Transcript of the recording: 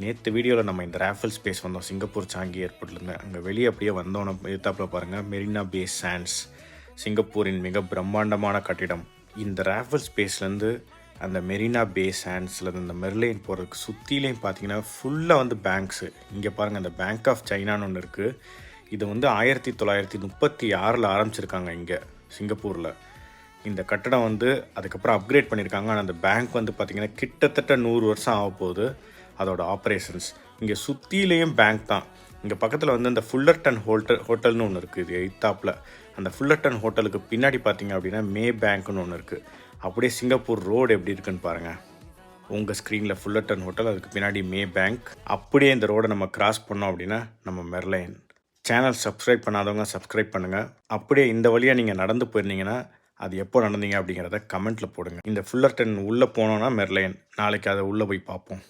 நேற்று வீடியோவில் நம்ம இந்த ராஃபல் ஸ்பேஸ் வந்தோம். சிங்கப்பூர் சாங்கி ஏர்போர்ட்லேருந்து அங்கே வெளியே அப்படியே வந்தோன்னு எத்தாப்பில் பாருங்கள் மெரினா பே சாண்ட்ஸ் சிங்கப்பூரின் மிக பிரம்மாண்டமான கட்டிடம். இந்த ராஃபல் ஸ்பேஸ்லேருந்து அந்த மெரினா பே சாண்ட்ஸில் இந்த மெர்லைன் போகிறதுக்கு சுற்றிலையும் பார்த்தீங்கன்னா ஃபுல்லாக வந்து பேங்க்ஸு இங்கே பாருங்கள் அந்த பேங்க் ஆஃப் சைனான்னு ஒன்று இருக்குது இது வந்து ஆயிரத்தி தொள்ளாயிரத்தி முப்பத்தி ஆறில் ஆரம்பிச்சிருக்காங்க இங்கே சிங்கப்பூரில். இந்த கட்டடம் வந்து அதுக்கப்புறம் அப்கிரேட் பண்ணியிருக்காங்க ஆனால் அந்த பேங்க் வந்து பார்த்திங்கன்னா கிட்டத்தட்ட நூறு வருஷம் ஆக போகுது அதோட ஆப்ரேஷன்ஸ் இங்கே சுற்றிலையும் பேங்க் தான். இங்கே பக்கத்தில் வந்து இந்த ஃபுல்லர்டன் ஹோட்டல் ஹோட்டல்னு ஒன்று இருக்குது இது எய்த்தாப்பில் அந்த ஃபுல்லர்டன் ஹோட்டலுக்கு பின்னாடி பார்த்தீங்க அப்படின்னா மே பேங்க்னு ஒன்று இருக்குது அப்படியே சிங்கப்பூர் ரோடு எப்படி இருக்குன்னு பாருங்கள் உங்கள் ஸ்க்ரீனில் ஃபுல்லர்டன் ஹோட்டல் அதுக்கு பின்னாடி மே பேங்க் அப்படியே இந்த ரோடை நம்ம கிராஸ் பண்ணோம் அப்படின்னா நம்ம மெர்லைன் சேனல் சப்ஸ்கிரைப் பண்ணாதவங்க சப்ஸ்கிரைப் பண்ணுங்கள் அப்படியே இந்த வழியாக நீங்கள் நடந்து போயிருந்தீங்கன்னா அது எப்போ நடந்தீங்க அப்படிங்கிறத கமெண்ட்டில் போடுங்க. இந்த ஃபுல்லர்டன் உள்ளே போனோன்னா மெர்லைன் நாளைக்கு அதை உள்ளே போய் பார்ப்போம்.